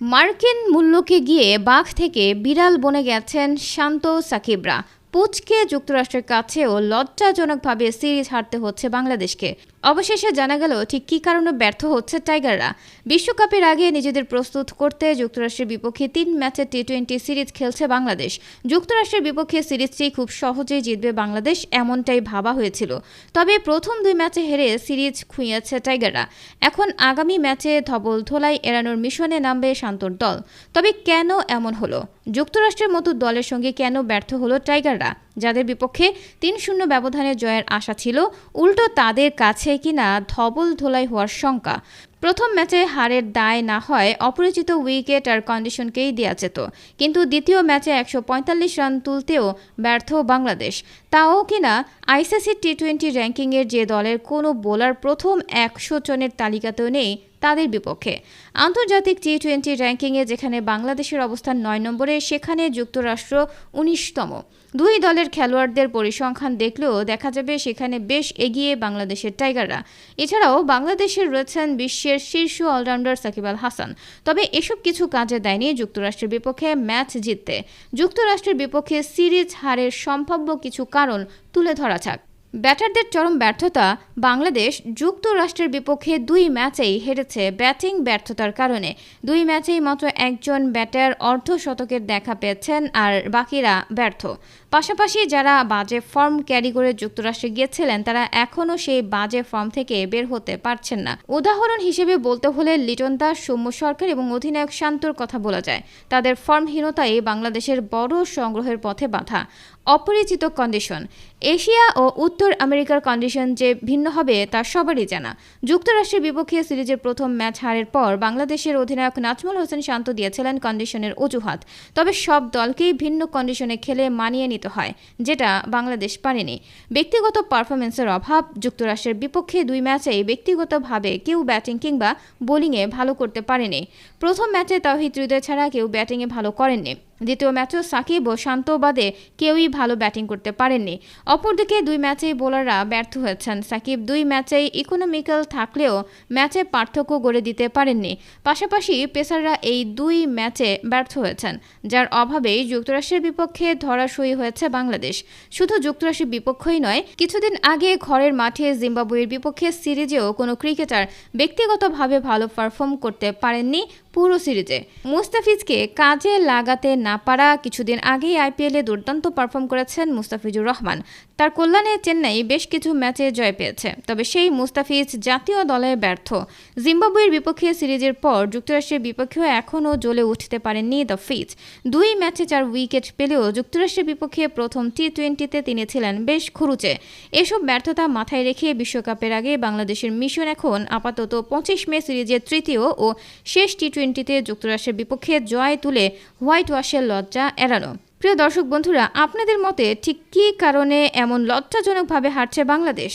মার্কিন মূল্যকে গিয়ে বাঘ থেকে বিড়াল বনে গেছেন শান্ত সাকিবরা। পুচকে যুক্তরাষ্ট্রের কাছেও লজ্জাজনকভাবে সিরিজ হারতে হচ্ছে বাংলাদেশকে। অবশেষে জানা গেল, ঠিক কী কারণে ব্যর্থ হচ্ছে টাইগাররা? বিশ্বকাপের আগে নিজেদের প্রস্তুত করতে যুক্তরাষ্ট্রের বিপক্ষে তিন ম্যাচে টি টোয়েন্টি সিরিজ খেলছে বাংলাদেশ। যুক্তরাষ্ট্রের বিপক্ষে সিরিজটি খুব সহজেই জিতবে বাংলাদেশ, এমনটাই ভাবা হয়েছিল। তবে প্রথম দুই ম্যাচে হেরে সিরিজ খুইয়েছে টাইগাররা। এখন আগামী ম্যাচে ধবল ধোলাই এড়ানোর মিশনে নামবে শান্তর দল। তবে কেন এমন হলো? যুক্তরাষ্ট্রের মতো দলের সঙ্গে কেন ব্যর্থ হলো টাইগাররা, যাদের বিপক্ষে তিন শূন্য ব্যবধানে জয়ের আশা ছিল, উল্টো তাদের কাছে কিনা ধবল ধোলাই হওয়ার শঙ্কা। প্রথম ম্যাচে হারের দায় না হয় অপরিচিত উইকেট আর কন্ডিশনকেই দেওয়া যেত, কিন্তু দ্বিতীয় ম্যাচে একশো পঁয়তাল্লিশ রান তুলতেও ব্যর্থ বাংলাদেশ। তাও কিনা আইসিসি টি টোয়েন্টি র্যাঙ্কিংয়ের যে দলের কোনো বোলার প্রথম একশো জনের তালিকাতেও নেই তাদের বিপক্ষে। আন্তর্জাতিক টি টোয়েন্টি র্যাঙ্কিংয়ে যেখানে বাংলাদেশের অবস্থান নয় নম্বরে, সেখানে যুক্তরাষ্ট্র উনিশতম। দুই দলের খেলোয়াড়দের পরিসংখ্যান দেখলেও দেখা যাবে সেখানে বেশ এগিয়ে বাংলাদেশের টাইগাররা। এছাড়াও বাংলাদেশের রয়েছেন বিশ্বের শীর্ষ অলরাউন্ডার সাকিব আল হাসান। তবে এসব কিছু কাজে দেয়নি যুক্তরাষ্ট্রের বিপক্ষে ম্যাচ জিততে। যুক্তরাষ্ট্রের বিপক্ষে সিরিজ হারের সম্ভাব্য কিছু কারণ তুলে ধরা যাক। ব্যাটারদের চরম ব্যর্থতা বাংলাদেশ যুক্তরাষ্ট্রের বিপক্ষে দুই ম্যাচেই হেরেছে ব্যাটিং ব্যর্থতার কারণে। দুই ম্যাচেই মাত্র একজন ব্যাটার অর্ধ শতকের দেখা পেয়েছেন আর বাকিরা ব্যর্থ। পাশাপাশি যারা বাজে ফর্ম ক্যারি করে যুক্তরাষ্ট্রে গিয়েছিলেন, তারা এখনও সেই বাজে ফর্ম থেকে বের হতে পারছেন না। উদাহরণ হিসেবে বলতে হলে লিটন দাস, সৌম্য সরকার এবং অধিনায়ক শান্তর কথা বলা যায়। তাদের ফর্মহীনতাই বাংলাদেশের বড় সংগ্রহের পথে বাধা। অপরিচিত কন্ডিশন এশিয়া ও উত্তর আমেরিকার কন্ডিশন যে ভিন্ন হবে তা সবারই জানা। যুক্তরাষ্ট্রের বিপক্ষে সিরিজের প্রথম ম্যাচ হারের পর বাংলাদেশের অধিনায়ক নাজমুল হোসেন শান্ত দিয়েছিলেন কন্ডিশনের অজুহাত। তবে সব দলকেই ভিন্ন কন্ডিশনে খেলে মানিয়ে নিতে হয়, যেটা বাংলাদেশ পারেনি। ব্যক্তিগত পারফরমেন্সের অভাব, যুক্তরাষ্ট্রের বিপক্ষে দুই ম্যাচেই ব্যক্তিগতভাবে কেউ ব্যাটিং কিংবা বোলিংয়ে ভালো করতে পারেনি। প্রথম ম্যাচে তাওহিদ হৃদয় ছাড়া কেউ ব্যাটিংয়ে ভালো করেননি। দ্বিতীয় ম্যাচেও সাকিব ও শান্ত বাদে কেউই ভালো ব্যাটিং করতে পারেননি। অপরদিকে দুই ম্যাচেই বোলাররা ব্যর্থ হয়েছেন। সাকিব দুই ম্যাচেই ইকোনমিক্যাল থাকলেও ম্যাচে পার্থক্য গড়ে দিতে পারেননি। পাশাপাশি পেসাররা এই দুই ম্যাচে ব্যর্থ হয়েছেন, যার অভাবেই যুক্তরাষ্ট্রের বিপক্ষে ধরাশয়ী হয়েছে বাংলাদেশ। শুধু যুক্তরাষ্ট্রের বিপক্ষই নয়, কিছুদিন আগে ঘরের মাঠে জিম্বাবুয়ের বিপক্ষে সিরিজেও কোনো ক্রিকেটার ব্যক্তিগতভাবে ভালো পারফর্ম করতে পারেননি পুরো সিরিজে। মুস্তাফিজকে কাজে লাগাতে না পারা কিছুদিন আগেই আইপিএলে দুর্দান্ত পারফর্ম করেছেন মুস্তাফিজুর রহমান। তার কল্যাণে চেন্নাই বেশ কিছু ম্যাচে জয় পেয়েছে, তবে সেই মুস্তাফিজ জাতীয় দলে ব্যর্থ। জিম্বাবুয়ের বিপক্ষে সিরিজের পর যুক্তরাষ্ট্রের বিপক্ষেও এখনও জ্বলে উঠতে পারেননি দ্য ফিজ। দুই ম্যাচে চার উইকেট পেলেও যুক্তরাষ্ট্রের বিপক্ষে প্রথম টি টোয়েন্টিতে তিনি ছিলেন বেশ খুরুচে। এসব ব্যর্থতা মাথায় রেখে বিশ্বকাপের আগে বাংলাদেশের মিশন এখন আপাতত পঁচিশ মে সিরিজের তৃতীয় ও শেষ টি টোয়েন্টিতে যুক্তরাষ্ট্রের বিপক্ষে জয় তুলে হোয়াইট ওয়াশের লজ্জা এড়ানো। প্রিয় দর্শক বন্ধুরা, আপনাদের মতে ঠিক কী কারণে এমন লজ্জাজনকভাবে হারছে বাংলাদেশ?